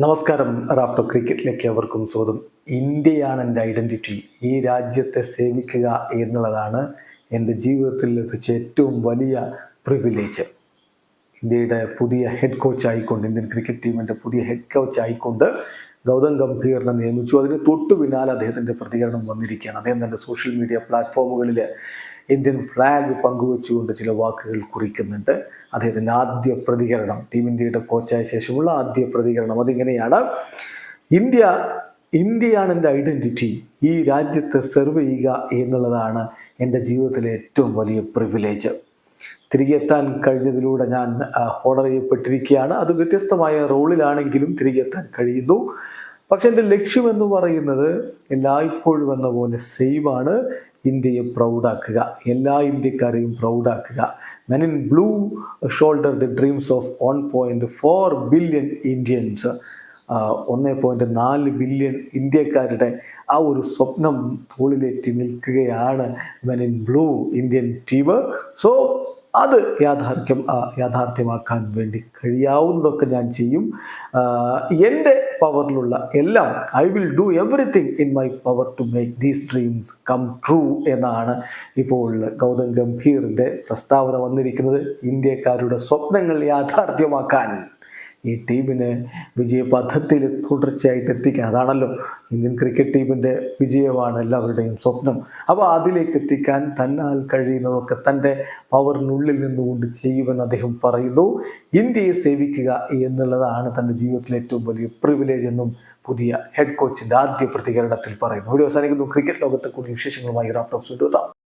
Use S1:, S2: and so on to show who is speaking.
S1: നമസ്കാരം റാഫ്റ്റോ ക്രിക്കറ്റിലേക്ക് അവർക്കും സ്വാഗതം. ഇന്ത്യയാണ് എന്റെ ഐഡന്റിറ്റി. ഈ രാജ്യത്തെ സേവിക്കുക എന്നുള്ളതാണ് എന്റെ ജീവിതത്തിൽ ലഭിച്ച ഏറ്റവും വലിയ പ്രിവിലേജ് ഇന്ത്യയുടെ പുതിയ ഹെഡ് കോച്ച് ആയിക്കൊണ്ട് ഇന്ത്യൻ ക്രിക്കറ്റ് ടീമിന്റെ പുതിയ ഹെഡ് കോച്ച് ആയിക്കൊണ്ട് ഗൗതം ഗംഭീറിനെ നിയമിച്ചു. അതിന് തൊട്ടു പിന്നാലെ അദ്ദേഹത്തിന്റെ പ്രതികരണം വന്നിരിക്കുകയാണ്. അദ്ദേഹം തന്റെ സോഷ്യൽ മീഡിയ പ്ലാറ്റ്ഫോമുകളിൽ ഇന്ത്യൻ ഫ്ലാഗ് പങ്കുവെച്ചുകൊണ്ട് ചില വാക്കുകൾ കുറിക്കുന്നുണ്ട്. അദ്ദേഹത്തിന്റെ ആദ്യ പ്രതികരണം ടീം ഇന്ത്യയുടെ കോച്ചായ ശേഷമുള്ള ആദ്യ പ്രതികരണം അതിങ്ങനെയാണ്. ഇന്ത്യ ഇന്ത്യയാണ് എന്റെ ഐഡന്റിറ്റി ഈ രാജ്യത്തെ സെർവ് ചെയ്യുക എന്നുള്ളതാണ് എന്റെ ജീവിതത്തിലെ ഏറ്റവും വലിയ പ്രിവിലേജ് തിരികെ എത്താൻ കഴിഞ്ഞതിലൂടെ ഞാൻ ഓർഡർ ചെയ്യപ്പെട്ടിരിക്കുകയാണ്. അത് വ്യത്യസ്തമായ റോളിലാണെങ്കിലും തിരികെ എത്താൻ കഴിയുന്നു. പക്ഷെ എന്റെ ലക്ഷ്യമെന്ന് പറയുന്നത് എല്ലായ്പ്പോഴും എന്ന പോലെ സെയിമാണ് ഇന്ത്യയെ പ്രൗഡാക്കുക എല്ലാ ഇന്ത്യക്കാരെയും പ്രൗഡാക്കുക men in blue shoulder the dreams of one point four billion Indians ഒന്ന് പോയിന്റ് നാല് ബില്യൺ ഇന്ത്യക്കാരുടെ ആ ഒരു സ്വപ്നം തോളിലേറ്റി നിൽക്കുകയാണ് men in blue Indian team so അത് യാഥാർത്ഥ്യം യാഥാർത്ഥ്യമാക്കാൻ വേണ്ടി കഴിയാവുന്നതൊക്കെ ഞാൻ ചെയ്യും. എന്റെ പവറിലുള്ള എല്ലാം I will do everything in my power to make these dreams come true എന്നാണ് ഇപ്പോൾ ഗൗതം ഗംഭീറിന്റെ പ്രസ്താവന വന്നിരിക്കുന്നത്. ഇന്ത്യക്കാരുടെ സ്വപ്നങ്ങൾ യാഥാർത്ഥ്യമാക്കാൻ. ഈ ടീമിനെ വിജയപഥത്തിൽ തുടർച്ചയായിട്ട് എത്തിക്കുക അതാണല്ലോ ഇന്ത്യൻ ക്രിക്കറ്റ് ടീമിന്റെ വിജയമാണ് എല്ലാവരുടെയും സ്വപ്നം. അപ്പോൾ അതിലേക്ക് എത്തിക്കാൻ തന്നാൽ കഴിയുന്നതൊക്കെ തന്റെ പവറിനുള്ളിൽ നിന്നുകൊണ്ട് ചെയ്യുമെന്ന് അദ്ദേഹം പറയുന്നു. ഇന്ത്യയെ സേവിക്കുക എന്നുള്ളതാണ് തന്റെ ജീവിതത്തിലെ ഏറ്റവും വലിയ പ്രിവിലേജ് എന്നും പുതിയ ഹെഡ് കോച്ചിന്റെ ആദ്യ പ്രതികരണത്തിൽ പറയുന്നു. വീഡിയോ അവസാനിക്കുന്നു. ക്രിക്കറ്റ് ലോകത്തെ കൂടുതൽ വിശേഷങ്ങളുമായി റാഫ്റ്റോക്സ് കൊണ്ടുവരാം.